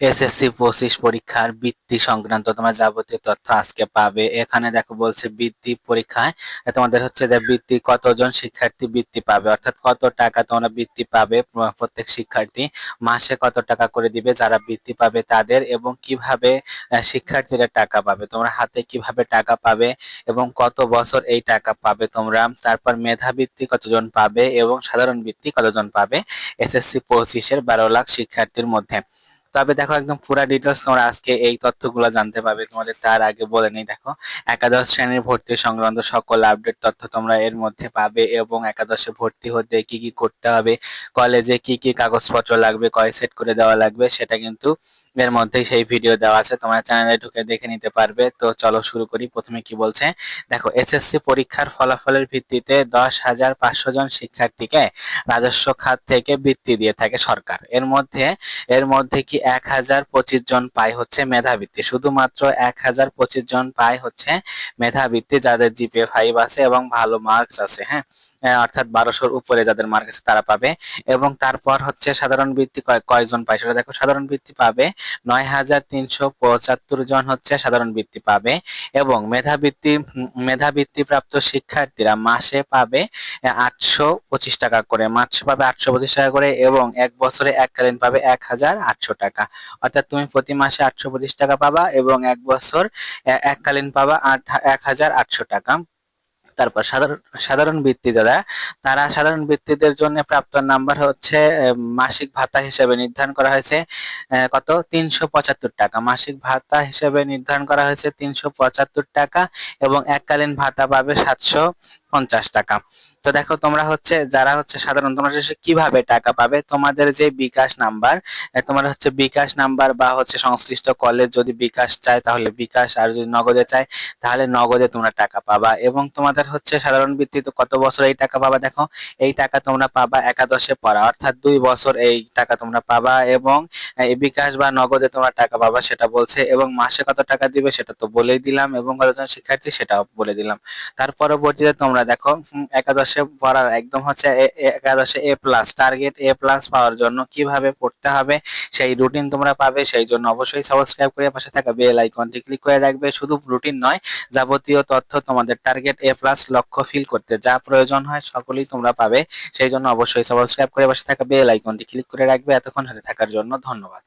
SSC পঁচিশ পরীক্ষার বৃত্তি সংক্রান্ত তোমার যাবতীয় তথ্য আজকে পাবে। এখানে দেখো বলছে বৃত্তি পরীক্ষায় তোমাদের হচ্ছে যে বৃত্তি কতজন শিক্ষার্থী বৃত্তি পাবে, অর্থাৎ কত টাকা তোমরা বৃত্তি পাবে প্রত্যেক শিক্ষার্থী মাসে কত টাকা করে দিবে, যারা বৃত্তি পাবে তাদের, এবং কীভাবে শিক্ষার্থীরা টাকা পাবে, তোমরা হাতে কীভাবে টাকা পাবে, এবং কত বছর এই টাকা পাবে তোমরা, তারপর মেধা বৃত্তি কতজন পাবে, এবং সাধারণ বৃত্তি কতজন পাবে এসএসসি পঁচিশের বারো লাখ শিক্ষার্থীর মধ্যে। তবে দেখো একদম পুরো ডিটেলস তোমরা আজকে এই তথ্যগুলো জানতে পাবে তোমাদের তার আগে বলে নেই, দেখো। একাদশ শ্রেণির ভর্তি সংক্রান্ত সকল আপডেট তথ্য তোমরা এর মধ্যে পাবে এবং একাদশে ভর্তি হতে কি কি করতে হবে কলেজে কি কি কাগজপত্র লাগবে, কয় সেট করে দেওয়া লাগবে, সেটা কিন্তু এর মধ্যেই সেই ভিডিও দেওয়া আছে, তোমরা চ্যানেলে ঢুকে দেখে নিতে পারবে। তো চলো শুরু করি, প্রথমে কি বলছে? দেখো এসএসসি পরীক্ষার ফলাফলের ভিত্তিতে দশ হাজার পাঁচশো জন শিক্ষার্থীকে রাজস্ব খাত থেকে বৃত্তি দিয়ে থাকে সরকার। এর মধ্যে এর মধ্যে কি এক হাজার পঁচিশ জন পায় হচ্ছে মেধাবৃত্তি? শুধুমাত্র এক হাজার পঁচিশ জন পায় হচ্ছে মেধাবৃত্তি, যাদের জিপিএ ফাইভ আছে এবং ভালো মার্কস আছে হ্যাঁ? অর্থাৎ বারোশোর উপরে যাদের মার্ক আছে তারা পাবে। এবং তারপর হচ্ছে সাধারণ বৃত্তি কয়- কয়জন পায় সেটা দেখো, সাধারণ বৃত্তি পাবে নয় হাজার তিনশো পঁচাত্তর জন হচ্ছে সাধারণ বৃত্তি পাবে। এবং মেধাবৃত্তি মেধাবৃত্তি প্রাপ্ত শিক্ষার্থীরা মাসে পাবে আটশো পঁচিশ টাকা করে। মাসে পাবে আটশো পঁচিশ টাকা করে এবং এক বছরে এককালীন পাবে এক হাজার আটশো টাকা। অর্থাৎ তুমি প্রতি মাসে আটশো পঁচিশ টাকা পাবা এবং এক বছর এককালীন পাবা আট, এক হাজার আটশো টাকা। তারপর সাধারণ সাধারণ বৃত্তি যারা তারা সাধারণ বৃত্তিদের জন্য প্রাপ্ত নাম্বার হচ্ছে মাসিক ভাতা হিসেবে নির্ধারণ করা হয়েছে কত? তিনশো পঁচাত্তর টাকা। মাসিক ভাতা হিসেবে নির্ধারণ করা হয়েছে তিনশো পঁচাত্তর টাকা এবং এককালীন ভাতা পাবে সাতশো পঞ্চাশ টাকা। তো দেখো তোমরা হচ্ছে, যারা হচ্ছে সাধারণ তোমরা কীভাবে টাকা পাবে, তোমাদের যে বিকাশ নাম্বার তোমার হচ্ছে বিকাশ নাম্বার বা হচ্ছে সংশ্লিষ্ট কলেজ যদি বিকাশ চায় তাহলে বিকাশ, আর যদি নগদে চায় তাহলে নগদে তোমরা টাকা পাবা। এবং তোমাদের হচ্ছে সাধারণ ভিত্তিতে কত বছর এই টাকা পাবা দেখো? এই টাকা তোমরা পাবা একাদশে পড়া, অর্থাৎ দুই বছর এই টাকা তোমরা পাবা এবং বিকাশ বা নগদে তোমরা টাকা পাবা সেটা বলছে এবং মাসে কত টাকা দিবে সেটা তো বলেই দিলাম এবং কতজন শিক্ষার্থী সেটাও বলে দিলাম। তার পরবর্তীতে তোমরা দেখো একাদশে পড়ার একদম হচ্ছে একাদশে A plus target A plus পাওয়ার জন্য কীভাবে পড়তে হবে, সেই রুটিন তোমরা পাবে, সেই জন্য অবশ্যই সাবস্ক্রাইব করে পাশে থাকা বেল আইকনটি ক্লিক করে রাখবে। শুধু রুটিন নয়, যাবতীয় তথ্য তোমাদের টার্গেট এ প্লাস লক্ষ্য ফিল করতে যা প্রয়োজন হয় সকলেই তোমরা পাবে। সেই জন্য অবশ্যই সাবস্ক্রাইব করে পাশে থাকা বেল আইকনটি ক্লিক করে রাখবে। এতক্ষণ সাথে থাকার জন্য ধন্যবাদ।